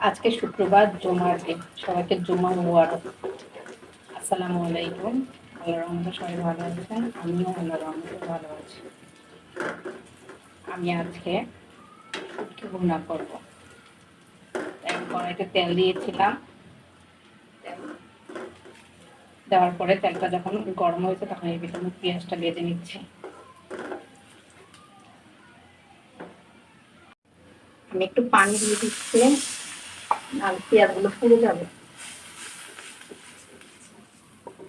আজকে শুক্রবার, জুমার দিন। সবাইকে জুমা মুবারক। আসসালামু আলাইকুম। আল্লাহ রহমতে সবাই ভালো আছেন। আমিও আল্লাহ রহমতে ভালো আছি। আমি আজকে শুটকি ভুনা করব। তাই কড়াইতে তেল দিয়েছিলাম। দেওয়ার পরে তেলটা যখন গরম হয়েছে তখন এর ভিতরে পেঁয়াজটা বেঁধে নিচ্ছি। আমি একটু পানি দিয়ে দিচ্ছি। আর পেঁয়াজগুলো যাবে।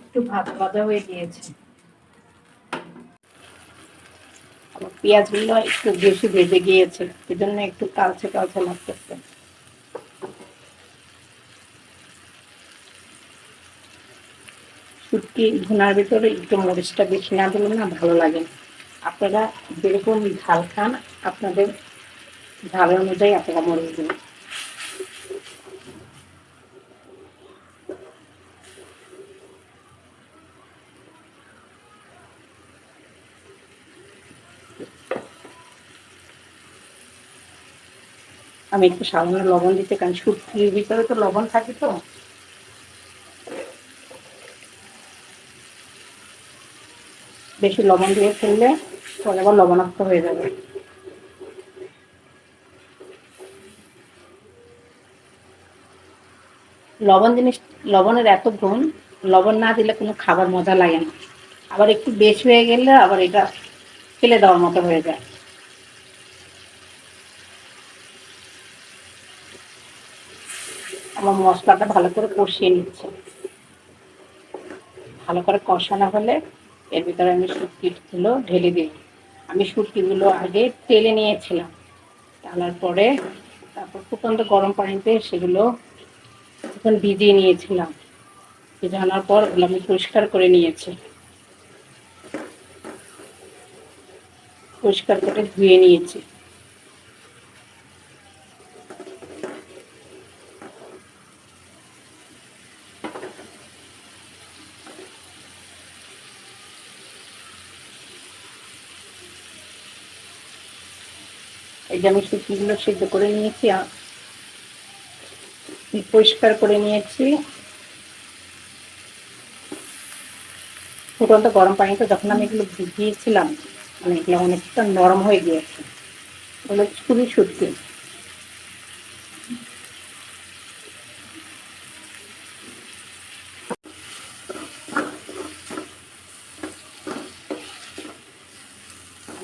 একটু ভাজা হয়ে গিয়েছে। একটু বেশি ভেজে গিয়েছে, এজন্য একটু কালচে কালচে লাগতেছে। শুটকি ভুনার ভিতরে একটু মরিচটা বেশি না দিলে না ভালো লাগে। আপনারা যেরকম ঝাল খান, আপনাদের ঝাল অনুযায়ী আপনারা মরিচ দিন। আমি একটু সামান্য লবণ দিতে, কারণ শুটকির ভিতরে তো লবণ থাকে তো। বেশি লবণ দিয়ে ফেললে পরে আবার লবণাক্ত হয়ে যাবে। লবণ জিনিস, লবণের এত গুণ, লবণ না দিলে কোনো খাবার মজা লাগে না। আবার একটু বেশি হয়ে গেলে আবার এটা ফেলে দেওয়ার মতো হয়ে যায়। আমার মশলাটা ভালো করে কষিয়ে নিচ্ছে। ভালো করে কষানো হলে এর ভিতরে আমি শুটকিগুলো ঢেলে দিই। আমি শুটকিগুলো আগে তেলে নিয়েছিলাম। টানার পরে তারপর ফুটন্ত গরম পানিতে সেগুলো তখন ভিজিয়ে নিয়েছিলাম। ভিজানোর পর ওগুলো আমি পরিষ্কার করে নিয়েছি। পরিষ্কার করে ধুয়ে নিয়েছি। এই যে আমি শুকিগুলো সিদ্ধ করে নিয়েছি পরিষ্কার করে নিয়েছি। ফুটন্ত গরম পানিতে যখন আমি এগুলো ভিজিয়েছিলাম মানে এগুলো অনেকটা নরম হয়ে গিয়েছে। খুবই সত্যি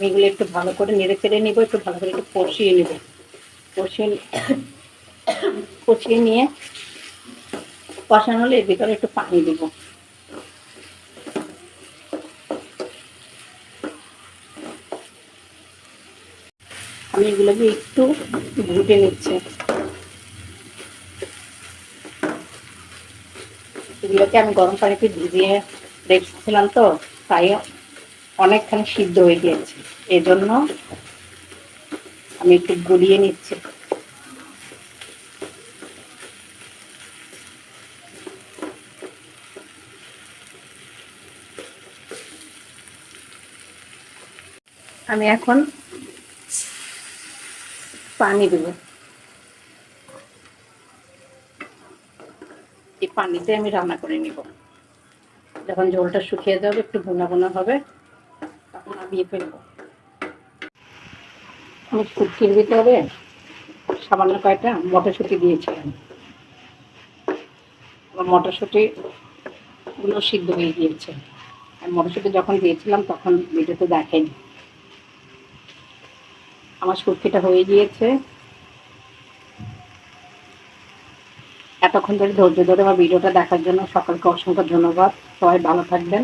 এগুলো একটু ভালো করে নেড়ে চেড়ে নিবো, একটু ভালো করে একটু কষিয়ে নেব। কষিয়ে কষিয়ে নিয়ে কষানো হলে এর ভিতরে একটু পানি দেব। আমি এগুলোকে একটু ঘুটে নিচ্ছি। এগুলোকে আমি গরম পানিতে ভিজিয়ে রেখেছিলাম তো, তাই অনেকখানি সিদ্ধ হয়ে গিয়েছে। এজন্য আমি একটু গলিয়ে নিচ্ছি। আমি এখন পানি দেব। এই পানিতে আমি রান্না করে নিব। যখন ঝোলটা শুকিয়ে যাবে, একটু ভুনা ভুনা হবে। নামিয়ে ফেলব। আমি শুটকির ভিতরে সামান্য কয়েকটা মটরশুঁটি দিয়েছিলাম। মটরশুঁটি গুলো সিদ্ধ হয়ে গিয়েছে। আর মটরশুঁটি যখন দিয়েছিলাম তখন ভিডিওতে দেখেনি। আমার শুটকিটা হয়ে গিয়েছে। এতক্ষণ ধরে ধৈর্য ধরে আমার ভিডিওটা দেখার জন্য সকলকে অসংখ্য ধন্যবাদ। সবাই ভালো থাকবেন।